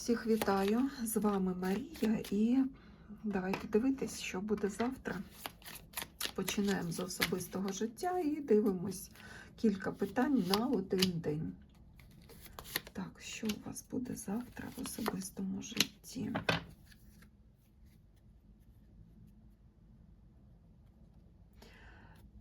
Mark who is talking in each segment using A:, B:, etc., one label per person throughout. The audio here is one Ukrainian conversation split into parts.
A: Всіх вітаю! З вами Марія і давайте дивитись, що буде завтра. Починаємо з особистого життя і дивимось кілька питань на один день. Так, що у вас буде завтра в особистому житті?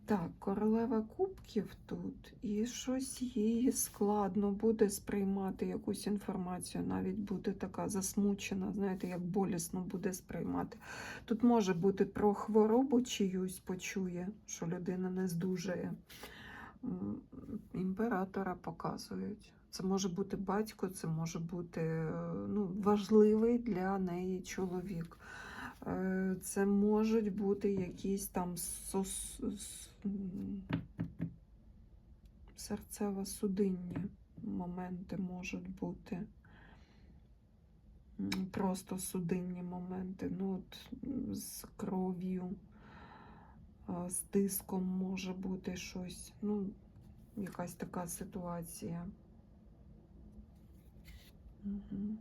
A: Так, королева кубків тут, і щось їй складно буде сприймати якусь інформацію, навіть буде така засмучена, знаєте, як болісно буде сприймати. Тут може бути про хворобу чиюсь почує, що людина не здужає. Імператора показують. Це може бути батько, це може бути е, ну, важливий для неї чоловік. Е, Це можуть бути якісь там сос... серцево-судинні моменти можуть бути. Просто судинні моменти. Ну, от, з кров'ю, з тиском може бути щось. Ну, якась така ситуація. Угу.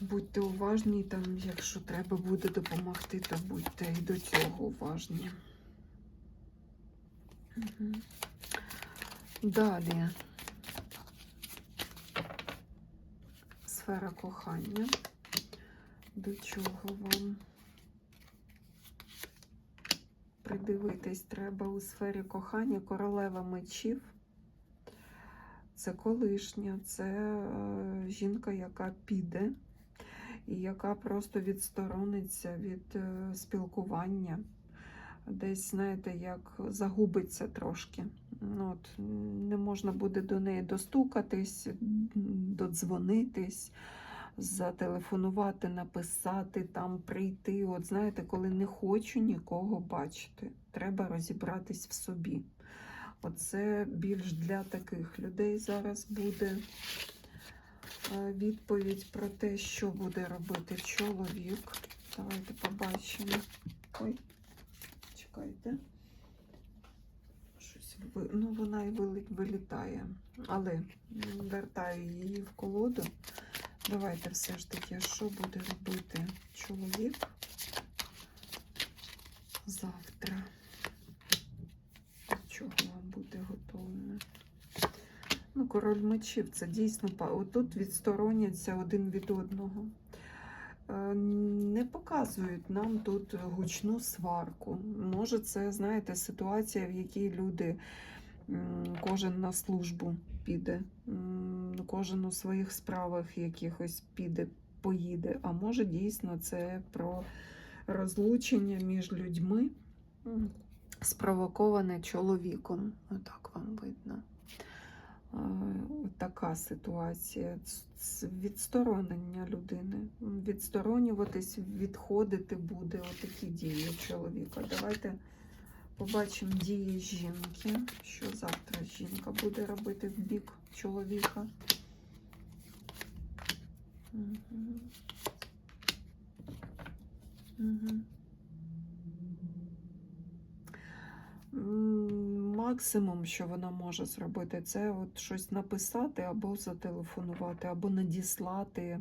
A: Будьте уважні, там, якщо треба буде допомогти, то будьте і до цього уважні. Угу. Далі. Сфера кохання. До чого вам придивитись треба у сфері кохання королева мечів. Це колишня, це е, жінка, яка піде і яка просто відсторониться від е, спілкування. Десь, знаєте, як загубиться трошки. Ну, от, не можна буде до неї достукатись, додзвонитись, зателефонувати, написати, там прийти. От знаєте, коли не хочу нікого бачити, треба розібратись в собі. Оце більш для таких людей зараз буде відповідь про те, що буде робити чоловік. Давайте побачимо. Ой, чекайте. Ну, вона і вилітає. Але вертаю її в колоду. Давайте все ж таки, що буде робити чоловік завтра. До чого вам бути готовими? Ну, король мечів це дійсно отут відстороняться один від одного. Е, Не показують нам тут гучну сварку. Може, це, знаєте, ситуація, в якій люди кожен на службу піде, кожен у своїх справах якихось піде, поїде. А може, дійсно, це про розлучення між людьми, спровоковане чоловіком. Отак вам видно. Така ситуація. Відсторонення людини. Відсторонюватись, відходити буде отакі дії чоловіка. Давайте побачимо дії жінки. Що завтра жінка буде робити в бік чоловіка. Мгм. Мгм. Максимум, що вона може зробити, це от щось написати або зателефонувати, або надіслати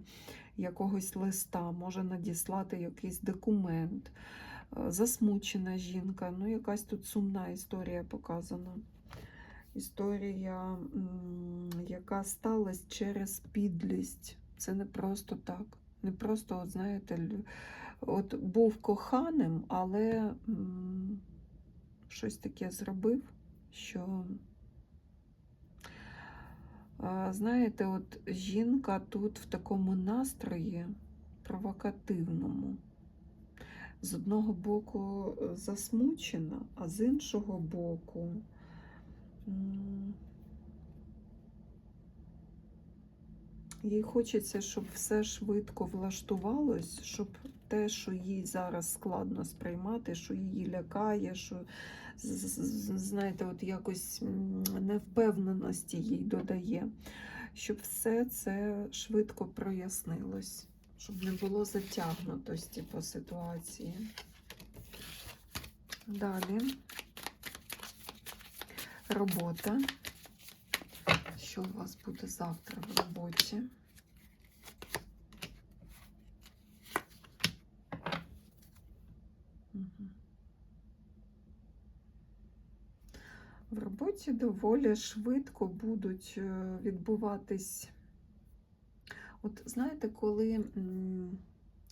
A: якогось листа, може надіслати якийсь документ. Е, Засмучена жінка, ну якась тут сумна історія показана. Історія, яка сталася через підлість. Це не просто так. Не просто, от, знаєте, от був коханим, але м, щось таке зробив, що, знаєте, от жінка тут в такому настрої провокативному. З одного боку е, засмучена, а з іншого боку. Їй хочеться, щоб все швидко влаштувалось, щоб те, що їй зараз складно сприймати, що її лякає, що знаєте, от якось невпевненості їй додає, щоб все це швидко прояснилось, щоб не було затягнутості по ситуації. Далі робота. Що у вас буде завтра в роботі? В роботі доволі швидко будуть е, відбуватись. От знаєте, коли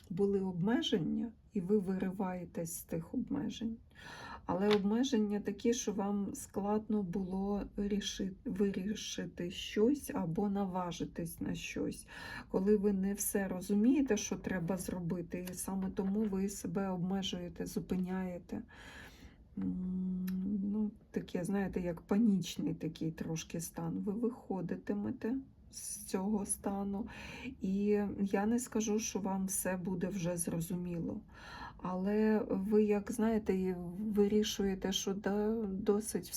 A: були обмеження, і ви вириваєтесь з тих обмежень, але обмеження такі, що вам складно було рішити, вирішити щось або наважитись на щось, коли ви не все розумієте, що треба зробити, і саме тому ви себе обмежуєте, зупиняєте. Ну, таке, знаєте, як панічний такий трошки стан. Ви виходитимете з цього стану, і я не скажу, що вам все буде вже зрозуміло. Але ви, як знаєте, вирішуєте, що да, досить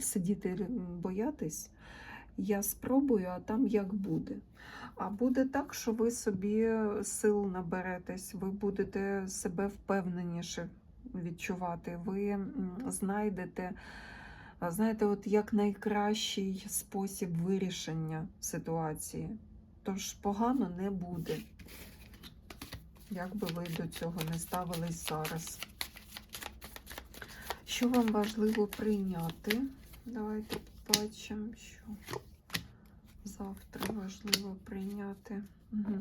A: сидіти боятись. Я спробую, а там як буде. А буде так, що ви собі сил наберетесь, ви будете себе впевненіше відчувати. Ви знайдете, знаєте, от як найкращий спосіб вирішення ситуації. Тож погано не буде. Як би ви до цього не ставились зараз? Що вам важливо прийняти? Давайте побачимо, що завтра важливо прийняти. Угу.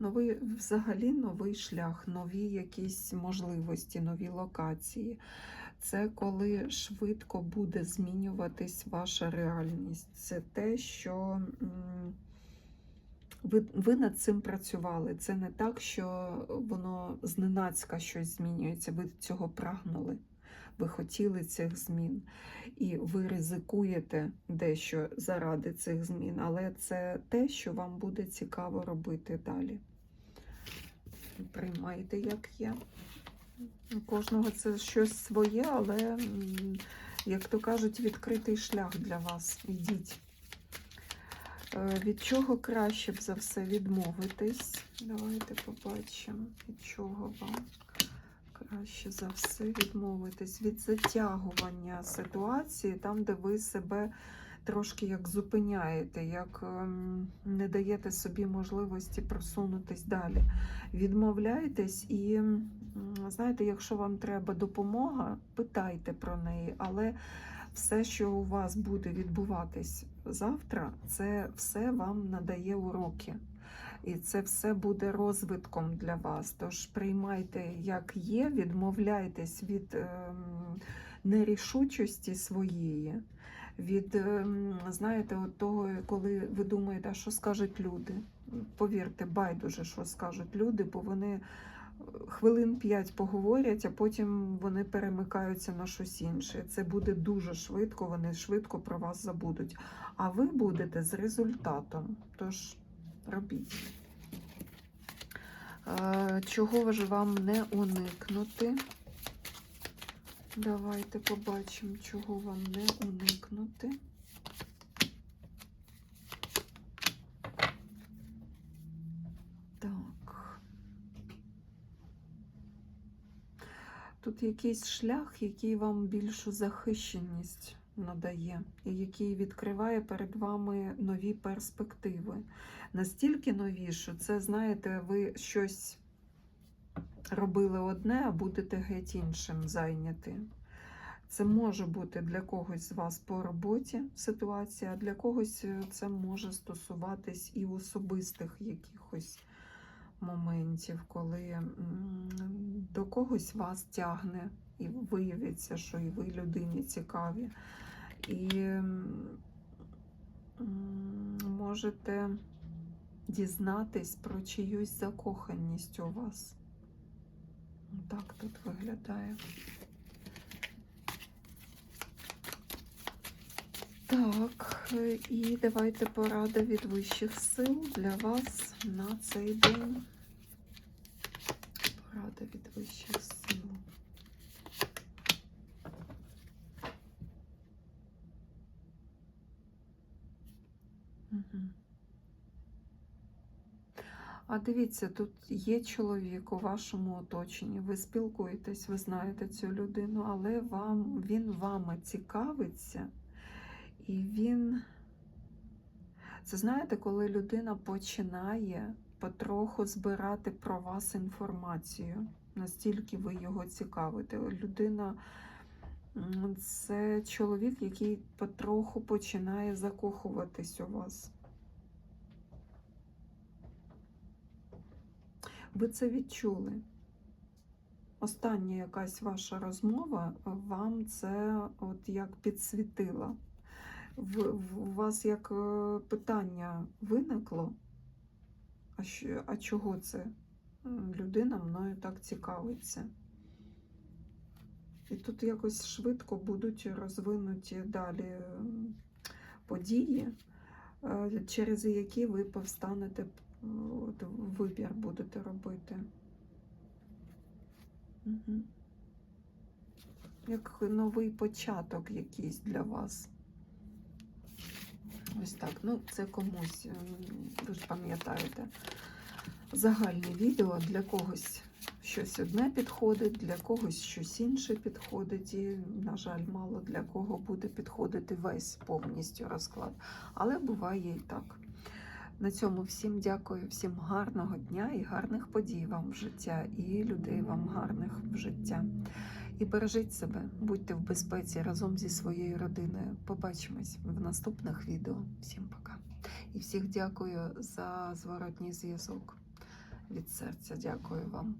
A: Новий, взагалі новий шлях, нові якісь можливості, нові локації. Це коли швидко буде змінюватись ваша реальність. Це те, що ви, ви над цим працювали. Це не так, що воно зненацька щось змінюється. Ви цього прагнули. Ви хотіли цих змін, і ви ризикуєте дещо заради цих змін, але це те, що вам буде цікаво робити далі. Приймайте, як є. У кожного це щось своє, але, як то кажуть, відкритий шлях для вас. Йдіть. Е, Від чого краще б за все відмовитись? Давайте побачимо, від чого вам краще за все відмовитись. Від затягування ситуації, там, де ви себе трошки як зупиняєте, як ем, не даєте собі можливості просунутись далі. Відмовляєтесь і, знаєте, якщо вам треба допомога, питайте про неї, але все, що у вас буде відбуватись завтра, це все вам надає уроки. І це все буде розвитком для вас. Тож приймайте, як є, відмовляйтесь від ем, нерішучості своєї, від, ем, знаєте, от того, коли ви думаєте, що скажуть люди. Повірте, байдуже, що скажуть люди, бо вони хвилин п'ять поговорять, а потім вони перемикаються на щось інше. Це буде дуже швидко, вони швидко про вас забудуть. А ви будете з результатом. Тож робіть. Е, Чого ж вам не уникнути? Давайте побачимо, чого вам не уникнути. Так. Тут якийсь шлях, який вам більшу захищеність надає, і який відкриває перед вами нові перспективи. Настільки нові, що це, знаєте, ви щось робили одне, а будете геть іншим зайняті. Це може бути для когось з вас по роботі ситуація, а для когось е, це може стосуватись і особистих якихось моментів, коли до когось вас тягне, і виявиться, що і ви людині цікаві. І можете дізнатись про чиюсь закоханість у вас. Так тут виглядає. Так, і давайте порада від вищих сил для вас на цей день. Порада від вищих сил. А дивіться, тут є чоловік у вашому оточенні, ви спілкуєтесь, ви знаєте цю людину, але вам, він вами цікавиться, і він Це знаєте, коли людина починає потроху збирати про вас інформацію, настільки ви його цікавите. Людина це чоловік, який потроху починає закохуватись у вас. Ви це відчули. Остання якась ваша розмова вам це от як підсвітила. У вас як е, питання виникло, а, що, а чого це людина мною так цікавиться? І тут якось швидко будуть розвинуті далі події, е, через які ви повстанете, вибір будете робити. Угу. Як новий початок якийсь для вас. Ось так. Ну, це комусь, ем, ви ж пам'ятаєте, загальне відео для когось щось одне підходить, для когось щось інше підходить. І, на жаль, мало для кого буде підходити весь повністю розклад. Але буває і так. На цьому всім дякую, всім гарного дня і гарних подій вам в життя, і людей вам гарних в життя. І бережіть себе, будьте в безпеці разом зі своєю родиною. Побачимось в наступних відео. Всім пока. І всіх дякую за зворотній зв'язок від серця. Дякую вам.